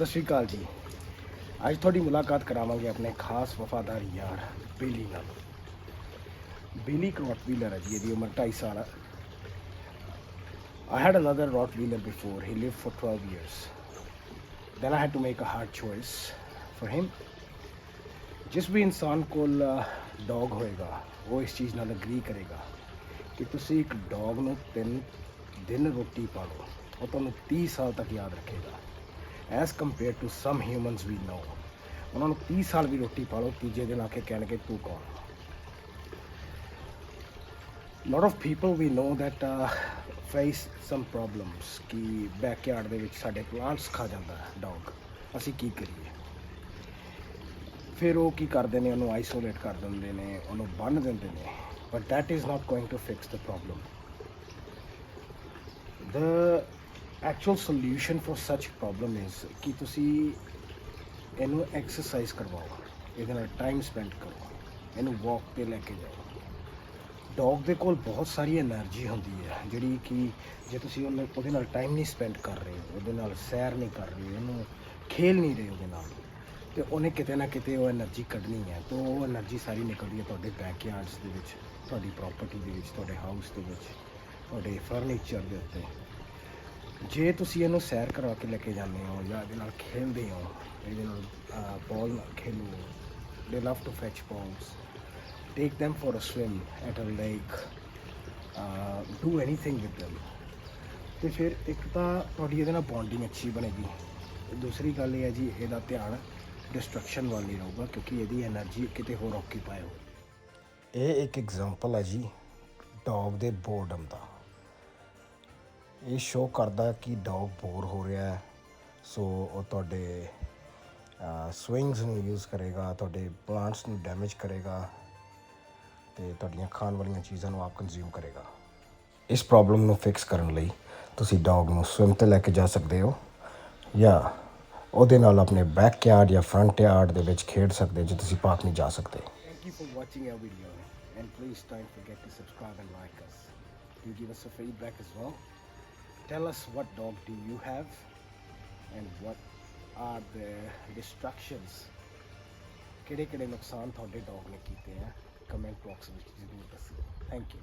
ਸਤਿ ਸ਼੍ਰੀ ਅਕਾਲ ਜੀ ਅੱਜ ਤੁਹਾਡੀ ਮੁਲਾਕਾਤ ਕਰਾਵਾਂਗੇ ਆਪਣੇ ਖਾਸ ਵਫਾਦਾਰ ਯਾਰ, ਬੇਲੀ ਨਾਲ ਬੇਲੀ ਇੱਕ ਰੋਟਵੀਲਰ ਹੈ ਜੀ, ਇਹਦੀ ਉਮਰ 2.5 ਸਾਲ ਹੈ I had another Rottweiler before. He lived for 12 years. Then I had to make a hard choice for him. ਜਿਸ ਵੀ ਇਨਸਾਨ ਕੋਲ ਡੌਗ ਹੋਏਗਾ, ਉਹ ਇਸ ਚੀਜ਼ ਨਾਲ ਅਗਰੀ ਕਰੇਗਾ ਕਿ ਤੁਸੀਂ ਇੱਕ ਡੌਗ ਨੂੰ ਤਿੰਨ ਦਿਨ ਰੋਟੀ ਪਾ ਲਓ ਉਹ ਤੁਹਾਨੂੰ 30 ਸਾਲ ਤੱਕ ਯਾਦ ਰੱਖੇਗਾ as compare to some humans we know. ਉਹਨਾਂ ਨੂੰ 30 ਸਾਲ ਵੀ ਰੋਟੀ ਪਾਲੋ ਤੀਜੇ ਦਿਨ ਆ ਕੇ ਕਹਿਣਗੇ ਤੂੰ ਕੌਣ? Lot of people we know that uh, face some problems ਕਿ ਬੈਕਯਾਰਡ ਦੇ ਵਿੱਚ ਸਾਡੇ ਪਲਾਂਟਸ ਖਾ ਜਾਂਦਾ ਹੈ ਡੌਗ ਅਸੀਂ ਕੀ ਕਰੀਏ? ਫਿਰ ਉਹ ਕੀ ਕਰਦੇ ਨੇ? ਉਹਨੂੰ ਆਈਸੋਲੇਟ ਕਰ ਦਿੰਦੇ ਨੇ ਉਹਨੂੰ ਬੰਨ ਦਿੰਦੇ ਨੇ। But that is not going to fix the problem. The actual solution for such problem is ਕਿ ਤੁਸੀਂ ਇਹਨੂੰ ਐਕਸਰਸਾਈਜ਼ ਕਰਵਾਓ ਇਹਦੇ ਨਾਲ ਟਾਈਮ ਸਪੈਂਡ ਕਰੋ ਇਹਨੂੰ ਵਾਕ ਤੇ ਲੈ ਕੇ ਜਾਓ ਡੌਗ ਦੇ ਕੋਲ ਬਹੁਤ ਸਾਰੀ એનર્ਜੀ ਹੁੰਦੀ ਹੈ ਜਿਹੜੀ ਕਿ ਜੇ ਤੁਸੀਂ ਉਹਨੇ ਉਹਦੇ ਨਾਲ ਟਾਈਮ ਨਹੀਂ ਸਪੈਂਡ ਕਰ ਰਹੇ ਉਹਦੇ ਨਾਲ ਸੈਰ ਨਹੀਂ ਕਰ ਰਹੇ ਉਹਨੂੰ ਖੇਲ ਨਹੀਂ ਰਹੇ ਉਹਦੇ ਨਾਲ ਤੇ ਉਹਨੇ ਕਿਤੇ ਨਾ ਕਿਤੇ ਉਹ એનર્ਜੀ ਕੱਢਣੀ ਹੈ ਤੋਂ ਉਹ એનર્ਜੀ ਸਾਰੀ ਨਿਕਲਦੀ ਹੈ ਤੁਹਾਡੇ ਬੈਕਯਾਰਡਸ ਦੇ ਵਿੱਚ ਤੁਹਾਡੀ ਪ੍ਰਾਪਰਟੀ ਦੇ ਵਿੱਚ ਤੁਹਾਡੇ ਹਾਊਸ ਦੇ ਵਿੱਚ ਤੁਹਾਡੇ ਫਰਨੀਚਰ ਦੇ ਉੱਤੇ ਜੇ ਤੁਸੀਂ ਇਹਨੂੰ ਸੈਰ ਕਰਵਾ ਕੇ ਲੈ ਕੇ ਜਾਂਦੇ ਹੋ ਜਾਂ ਇਹਦੇ ਨਾਲ ਖੇਡਦੇ ਹੋ, ਇਹਦੇ ਨਾਲ ਬਾਲ ਨਾਲ ਖੇਲੋ they love to fetch balls take them for a swim at a lake do anything with with them. ਤੇ ਫਿਰ ਇੱਕ ਤਾਂ ਤੁਹਾਡੀ ਇਹਦੇ ਨਾਲ ਬੌਂਡਿੰਗ ਅੱਛੀ ਬਣੇਗੀ। ਦੂਸਰੀ ਗੱਲ ਇਹ ਹੈ ਜੀ, ਇਹਦਾ ਧਿਆਨ ਡਿਸਟਰਕਸ਼ਨ ਵੱਲ ਨਹੀਂ ਰਹੂਗਾ ਕਿਉਂਕਿ ਇਹਦੀ એનર્ਜੀ ਕਿਤੇ ਹੋਰ ਆਕਿਪਾਈ ਹੋ ਇਹ ਇੱਕ ਐਗਜ਼ਾਮਪਲ ਹੈ ਜੀ ਡੌਗ ਦੇ ਬੋਰਡਮ ਦਾ। ਇਹ ਸ਼ੋਅ ਕਰਦਾ ਕਿ ਡੌਗ ਬੋਰ ਹੋ ਰਿਹਾ ਹੈ। ਸੋ ਉਹ ਤੁਹਾਡੇ ਸਵਿੰਗਸ ਨੂੰ ਯੂਜ਼ ਕਰੇਗਾ, ਤੁਹਾਡੇ ਪਲਾਂਟਸ ਨੂੰ ਡੈਮੇਜ ਕਰੇਗਾ ਤੇ ਤੁਹਾਡੀਆਂ ਖਾਣ ਵਾਲੀਆਂ ਚੀਜ਼ਾਂ ਨੂੰ ਆਪ ਕੰਜ਼ਿਊਮ ਕਰੇਗਾ। ਇਸ ਪ੍ਰੋਬਲਮ ਨੂੰ ਫਿਕਸ ਕਰਨ ਲਈ ਤੁਸੀਂ ਡੌਗ ਨੂੰ ਸਵਿਮ ਤੇ ਲੈ ਕੇ ਜਾ ਸਕਦੇ ਹੋ ਜਾਂ ਉਹਦੇ ਨਾਲ ਆਪਣੇ ਬੈਕ ਯਾਰਡ ਜਾਂ ਫਰੰਟ ਯਾਰਡ ਦੇ ਵਿੱਚ ਖੇਡ ਸਕਦੇ ਜੇ ਤੁਸੀਂ ਪਾਰਕ ਨਹੀਂ ਜਾ ਸਕਦੇ। Thank you for watching our video and please don't forget to subscribe and like us do give us a feedback as well. tell us what dog do you have and what are the distractions ਕਿਹੜੇ ਕਿਹੜੇ ਨੁਕਸਾਨ ਤੁਹਾਡੇ dog ਨੇ ਕੀਤੇ ਆ comment box ਵਿੱਚ ਜ਼ਰੂਰ ਦੱਸਿਓ ਥੈਂਕ ਯੂ